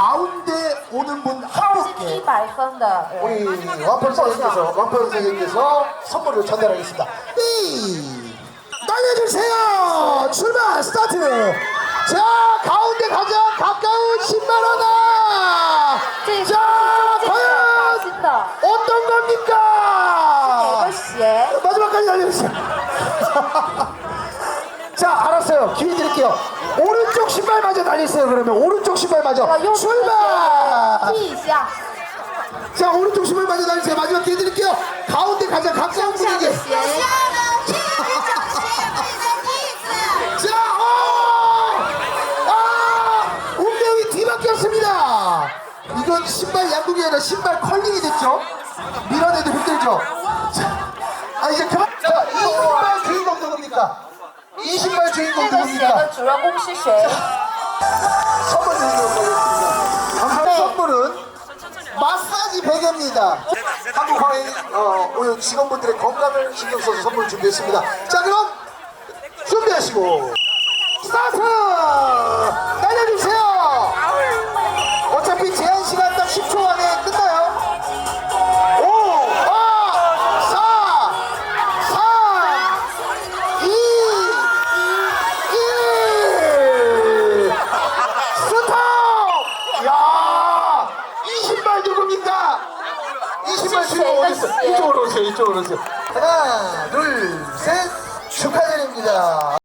가운데 오는 분 他是 한 一 분께 百分的人。 우리 왕편 선생님께서 왕편 선생님께서 선물을 전달하겠습니다. 이 날려주세요. 출발 스타트. 자 가운데 가장 가까운 10만 원아. 这是 자 这个 과연 新的 어떤 哪 겁니까? 个鞋？ 마지막까지 날려주세요. 자 알았어요. 기회 드릴게요. 오른쪽 신발 마저 달리세요 그러면. 오른쪽 신발 마저. 출발! 시작. 자 오른쪽 신발 마저 달리세요. 마지막 기회 드릴게요. 가운데 가장 가까운 분에게. 어! 아! 이건 신발 양궁이 아니라 신발 컬링이 됐죠? 밀어내도 힘들죠? 자, 아 이제 그만. 자, 이거 신발 그 주인 감독입니까? 이 신발 주인공 누굽니까? 선물 드리겠습니다. 네. 선물은 마사지 베개입니다. 한국화의 어, 직원분들의 건강을 신경 써서 선물 준비했습니다. 자 그럼 준비하시고 스타트! 신발 누굽니까? 이 신발 주인공 어디 있어? 이쪽으로 오세요, 이쪽으로 오세요. 하나, 둘, 셋. 축하드립니다.